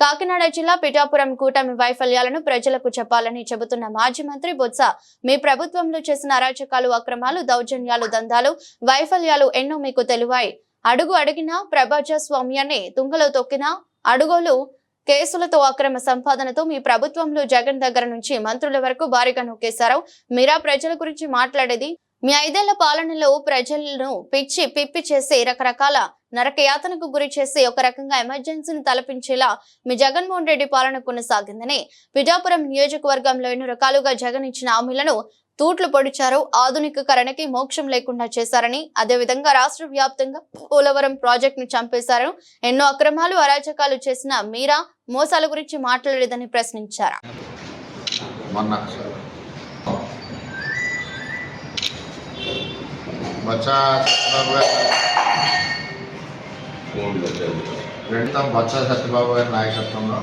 కాకినాడ జిల్లా పిఠాపురం కూటమి వైఫల్యాలను ప్రజలకు చెప్పాలని చెబుతున్న మాజీ మంత్రి బొత్స మీ ప్రభుత్వంలో చేసిన అరాచకాలు అక్రమాలు దౌర్జన్యాలు దందాలు వైఫల్యాలు ఎన్నో మీకు తెలివాయి. అడుగు అడిగినా ప్రజాస్వామ్యాన్ని తుంగలో తొక్కినా అడుగులు కేసులతో అక్రమ సంపాదనతో మీ ప్రభుత్వంలో జగన్ దగ్గర నుంచి మంత్రుల వరకు భారీగా నొక్కేశారు. మీరా ప్రజల గురించి మాట్లాడేది? మీ ఐదేళ్ళ పాలనలో ప్రజలను పిచ్చి పిప్పి చేసి రకరకాల నరకయాతనకు గురి చేసి ఒక రకంగా ఎమర్జెన్సీని తలపించేలా మీ జగన్మోహన్ రెడ్డి పాలన కొనసాగిందని పిఠాపురం నియోజకవర్గంలో ఎన్నో రకాలుగా జగన్ ఇచ్చిన హామీలను తూట్లు పొడిచారు. ఆధునికీకరణకి మోక్షం లేకుండా చేశారని అదేవిధంగా రాష్ట్ర వ్యాప్తంగా పోలవరం ప్రాజెక్టును చంపేశారు. ఎన్నో అక్రమాలు అరాచకాలు చేసిన మీరా మోసాల గురించి మాట్లాడలేదని ప్రశ్నించారు. మొన్న బొత్స బొత్స సత్యబాబు గారి నాయకత్వంలో.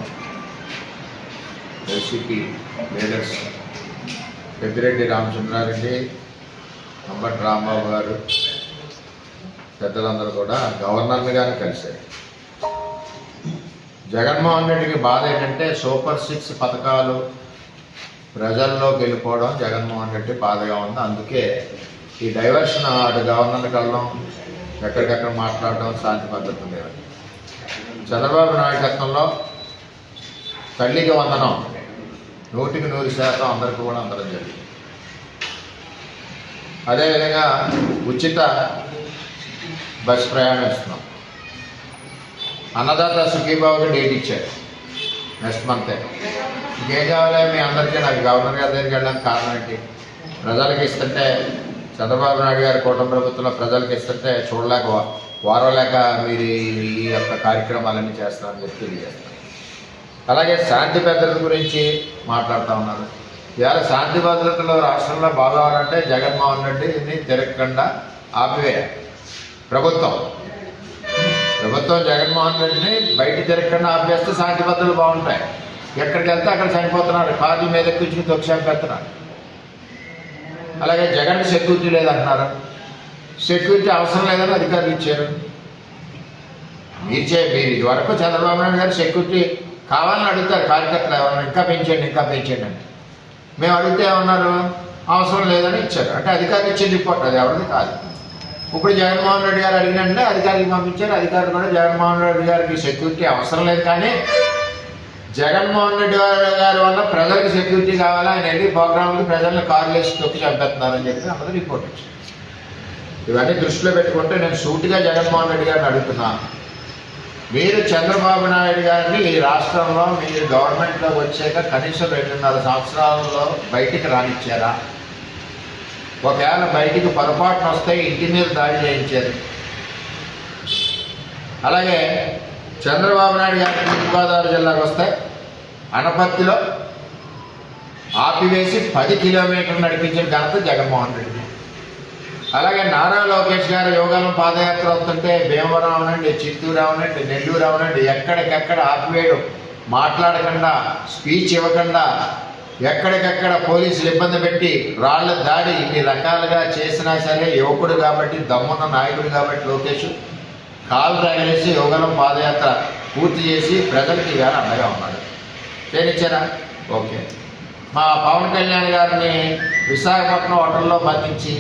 ఎస్సీపీ లీడర్స్ పెద్దిరెడ్డి రామచంద్రారెడ్డి అంబటి రాంబాబు గారు పెద్దలందరూ కూడా గవర్నర్ని గారిని కలిశారు. జగన్మోహన్ రెడ్డికి బాధ ఏంటంటే సూపర్ సిక్స్ పథకాలు ప్రజల్లోకి వెళ్ళిపోవడం జగన్మోహన్ రెడ్డి బాధగా ఉంది. అందుకే ఈ డైవర్షన్ అటు గవర్నర్కి వెళ్ళడం ఎక్కడికక్కడ మాట్లాడడం శాంతి పద్ధతి లేదు. చంద్రబాబు నాయకత్వంలో తల్లికి వందనం నూటికి నూరు శాతం అందరికీ కూడా అందరం జరిగింది. అదేవిధంగా ఉచిత బస్ ప్రయాణం ఇస్తున్నాం. అన్నదాత సుఖీబాబుకి డేట్ ఇచ్చారు. నెక్స్ట్ మంతే. ఇంకేం కావాలి మీ అందరికీ? నాకు గవర్నర్ గారి దగ్గరికి వెళ్ళడానికి కారణం ఏంటి? ప్రజలకు ఇస్తుంటే చంద్రబాబు నాయుడు గారి కూటమి ప్రభుత్వంలో ప్రజలకు ఇస్తుంటే చూడలేక వారలేక మీరు ఈ యొక్క కార్యక్రమాలన్నీ చేస్తారని చెప్పి తెలియజేస్తారు అలాగే శాంతి భద్రత గురించి మాట్లాడుతూ ఉన్నారు ఇవాళ శాంతి భద్రతలో రాష్ట్రంలో బాగోవాలంటే జగన్మోహన్ రెడ్డిని తిరగకుండా ఆపివేయాలి ప్రభుత్వం. ప్రభుత్వం జగన్మోహన్ రెడ్డిని బయట తిరగకుండా ఆపేస్తే శాంతి భద్రతలు బాగుంటాయి. ఎక్కడికి వెళ్తే అక్కడ చనిపోతున్నారు. కార్ల మీద ఎక్కించుకుని తొక్కి చంపేస్తున్నారు అలాగే జగన్ సెక్యూరిటీ లేదంటున్నారు. సెక్యూరిటీ అవసరం లేదని అధికారులు ఇచ్చారు. మీరు చే మీరు ఇదివరకు చంద్రబాబు నాయుడు గారు సెక్యూరిటీ కావాలని అడుగుతారు కార్యకర్తలు ఏమన్నా ఇంకా పెంచండి ఇంకా పెంచండి అని మేము అడిగితే ఏమన్నారు? అవసరం లేదని ఇచ్చారు. అంటే అధికారులు ఇచ్చే రిపోర్ట్ అది ఎవరిది కాదు. ఇప్పుడు జగన్మోహన్ రెడ్డి గారు అడిగినంటే అధికారులకు పంపించారు. అధికారులు కూడా జగన్మోహన్ రెడ్డి గారికి సెక్యూరిటీ అవసరం లేదు కానీ జగన్మోహన్ రెడ్డి గారి వల్ల ప్రజలకు సెక్యూరిటీ కావాలా ఆయన వెళ్ళి ప్రోగ్రాంలు ప్రజలను కార్లు వేసి తొక్కి చంపేస్తున్నారని చెప్పి అందరూ రిపోర్ట్ వచ్చింది ఇవన్నీ దృష్టిలో పెట్టుకుంటే నేను సూటిగా జగన్మోహన్ రెడ్డి గారిని అడుగుతున్నాను మీరు చంద్రబాబు నాయుడు గారిని ఈ రాష్ట్రంలో మీరు గవర్నమెంట్లో వచ్చాక కనీసం రెండున్నర సంవత్సరాలలో బయటికి రానిచ్చారా? ఒకవేళ బయటికి పొరపాటున వస్తే ఇంటి మీద దాడి చేయించారు. అలాగే చంద్రబాబు నాయుడు గారి తూర్పుగోదావరి జిల్లాకు వస్తే అనపత్తిలో ఆపివేసి పది కిలోమీటర్లు నడిపించిన ఘనత జగన్మోహన్ రెడ్డి. అలాగే నారా లోకేష్ గారు యోగాలం పాదయాత్ర వస్తుంటే భీమవరం అవనండి చిత్తూరు అవనండి నెల్లూరు అవనండి ఎక్కడికెక్కడ ఆపివేయడం మాట్లాడకుండా స్పీచ్ ఇవ్వకుండా ఎక్కడికెక్కడ పోలీసులు ఇబ్బంది పెట్టి రాళ్ళ దాడి ఇన్ని రకాలుగా చేసినా సరే యువకుడు కాబట్టి దమ్మున్న నాయకుడు కాబట్టి లోకేష్ కాలు తగిలేసి యోగలం పాదయాత్ర పూర్తి చేసి ప్రజలకి ఇవాళ అండగా ఉన్నాడు చేయనిచ్చారా ఓకే. మా పవన్ కళ్యాణ్ గారిని విశాఖపట్నం హోటల్లో బంధించి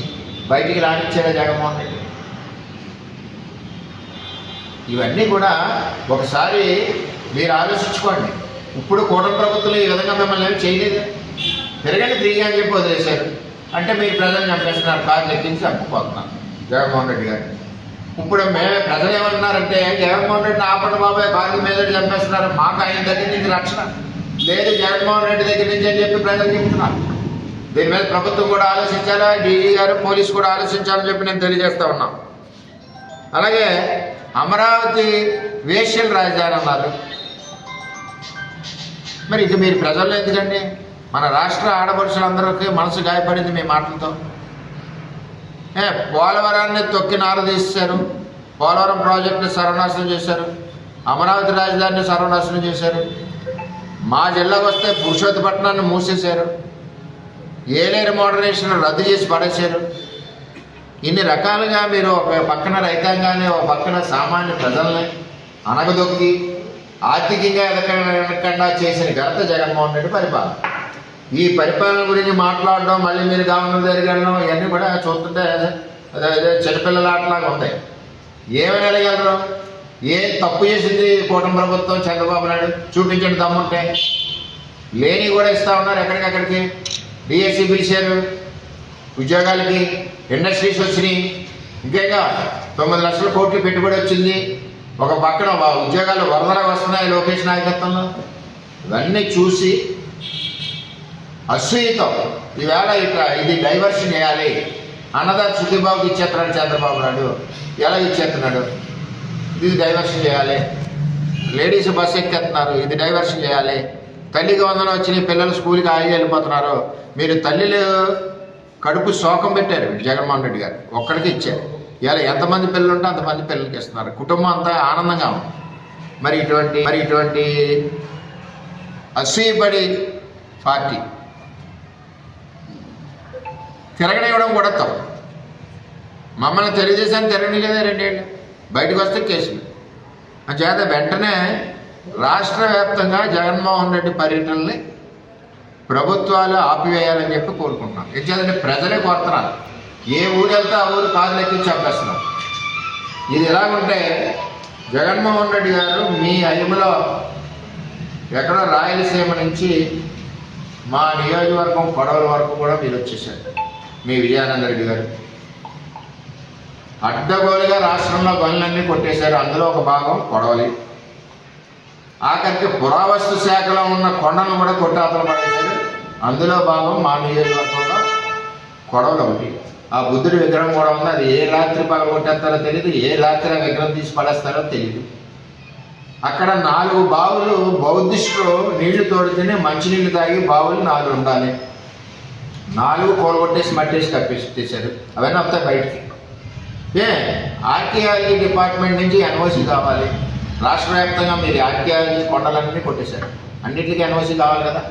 బయటికి రానిచ్చారా జగన్మోహన్ రెడ్డి? ఇవన్నీ కూడా ఒకసారి మీరు ఆలోచించుకోండి. ఇప్పుడు కూటమి ప్రభుత్వం ఈ విధంగా మిమ్మల్ని ఏమి చేయలేదు. తిరగండి తిరిగి అని చెప్పి వదిలేశారు. అంటే మీరు ప్రజలు చంపేస్తున్నారు. కాదు లెక్కించి చంపుకోతున్నారు జగన్మోహన్ రెడ్డి గారు. ఇప్పుడు మేము ప్రజలు ఏమంటున్నారంటే జగన్మోహన్ రెడ్డిని ఆపండి బాబాయ్ కార్ల మీద చంపేస్తున్నారు. మాకు ఆయన దగ్గర నుంచి రక్షణ లేదు. జగన్మోహన్ రెడ్డి దగ్గర నుంచి అని చెప్పి ప్రజలు చెప్తున్నారు. దీని మీద ప్రభుత్వం కూడా ఆలోచించాలా? డీజీ గారు పోలీసు కూడా ఆలోచించాలని చెప్పి నేను తెలియజేస్తా ఉన్నాం. అలాగే అమరావతి వేశ్యల రాజధాని అన్నారు. మరి ఇక మీరు ప్రజల్లో ఎందుకండి? మన రాష్ట్ర ఆడపడుచులందరికీ మనసు గాయపడింది మీ మాటలతో. ఏ పోలవరాన్ని తొక్కి నారదీశారు పోలవరం ప్రాజెక్టుని సర్వనాశనం చేశారు. అమరావతి రాజధానిని సర్వనాశనం చేశారు. మా జిల్లాకు వస్తే పురుషోత్తపట్నాన్ని మూసేశారు. ఏలేరు మోడరేషన్ రద్దు చేసి పడేశారు. ఇన్ని రకాలుగా మీరు ఒక పక్కన రైతాంగాన్ని ఒక పక్కన సామాన్య ప్రజల్ని అనగదొక్కి ఆర్థికంగా ఎదకకుండా చేసిన ఘనత జగన్మోహన్ రెడ్డి పరిపాలన. ఈ పరిపాలన గురించి మాట్లాడడం మళ్ళీ మీరు గవర్నర్ జరగడం ఇవన్నీ కూడా చూస్తుంటే అదే అదే చిన్నపిల్లల ఆటలాగా ఉంటాయి. ఏమని అడగలరు ఏం తప్పు చేసింది కూటమి ప్రభుత్వం చంద్రబాబు నాయుడు? చూపించండి దమ్ముంటే. లేని కూడా ఇస్తా ఉన్నారు ఎక్కడికక్కడికి? డిఎస్సి పిలిచారు. ఉద్యోగాలకి ఇండస్ట్రీస్ వచ్చినాయి. ఇంకేగా? తొమ్మిది లక్షల కోట్లు పెట్టుబడి వచ్చింది. ఒక పక్కన ఉద్యోగాలు వరదలకు వస్తున్నాయి లోకేష్ నాయకత్వంలో. ఇవన్నీ చూసి అసూయతో ఈవేళ ఇట్లా ఇది డైవర్షన్ చేయాలి. అన్నదాత సుఖీబాబుకి ఇచ్చేస్తున్నాడు చంద్రబాబు నాయుడు. ఎలా ఇచ్చేస్తున్నాడు? ఇది డైవర్షన్ చేయాలి. లేడీస్ బస్సు ఎక్కేస్తున్నారు. ఇది డైవర్షన్ చేయాలి. తల్లికి వందన వచ్చిన పిల్లలు స్కూల్కి ఆగి వెళ్ళిపోతున్నారు. మీరు తల్లిలు కడుపు శోకం పెట్టారు జగన్మోహన్ రెడ్డి గారు. ఒక్కడికి ఇచ్చారు. ఇలా ఎంతమంది పిల్లలు ఉంటే అంతమంది పిల్లలకి ఇస్తున్నారు. కుటుంబం అంతా ఆనందంగా ఉంది. మరి ఇటువంటి మరి ఇటువంటి అసూయపడి పార్టీ తిరగనివ్వడం కూడా తప్పు. మమ్మల్ని తెలుగుదేశాన్ని తిరగనిలేదా రెండేళ్ళు. బయటకు వస్తే కేసులు. చేత వెంటనే రాష్ట్ర వ్యాప్తంగా జగన్మోహన్ రెడ్డి పర్యటనల్ని ప్రభుత్వాలు ఆపివేయాలని చెప్పి కోరుకుంటున్నాం. ఎందుకంటే ప్రజలే కోరుతున్నారు. ఏ ఊరు వెళ్తే ఆ ఊరు కాదు లెక్కించి చెప్పేస్తున్నాం ఇది ఎలాగుంటే జగన్మోహన్ రెడ్డి గారు మీ అయ్యములో ఎక్కడో రాయలసీమ నుంచి మా నియోజకవర్గం కొడవల వరకు కూడా మీరు వచ్చేసారు. మీ విజయానంద రెడ్డి గారు. అడ్డగోలుగా రాష్ట్రంలో పనులన్నీ కొట్టేశారు. అందులో ఒక భాగం కొడవలి. ఆఖరికి పురావస్తు శాఖలో ఉన్న కొండలను కూడా కొట్టాతలు పడేశారు. అందులో భాగం మా నియోజకవర్గంలో కొడవలు ఒకటి. ఆ బుద్ధుడి విగ్రహం కూడా ఉంది. అది ఏ రాత్రి పగల కొట్టేస్తారో తెలియదు ఏ రాత్రి ఆ విగ్రహం తీసి పడేస్తారో తెలియదు అక్కడ నాలుగు బావులు బౌద్ధిస్టులు నీళ్ళు తోడితేనే మంచినీళ్ళు తాగి బావులు నాలుగు ఉండాలి నాలుగు కూలగొట్టేసి మట్టేసి కప్పేసి అవన్నీ వస్తాయి బయటికి. ఏ ఆర్కియాలజీ డిపార్ట్మెంట్ నుంచి ఎన్ఓసి కావాలి. రాష్ట్ర వ్యాప్తంగా మీరు ఆర్కియాలజీ కొండలన్నీ కొట్టేశారు. అన్నిటికీ ఎన్ఓసి కావాలి కదా.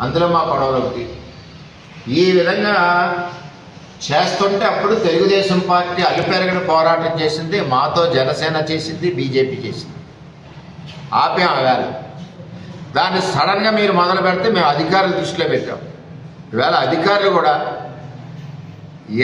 అందులో మా గొడవలు ఒకటి. ఈ విధంగా చేస్తుంటే అప్పుడు తెలుగుదేశం పార్టీ అల్లుపెరగని పోరాటం చేసింది. మాతో జనసేన చేసింది బీజేపీ చేసింది. ఆపే ఆగాలి దాన్ని సడన్గా మీరు మొదలు పెడితే మేము అధికారుల దృష్టిలో పెట్టాం. ఈవేళ అధికారులు కూడా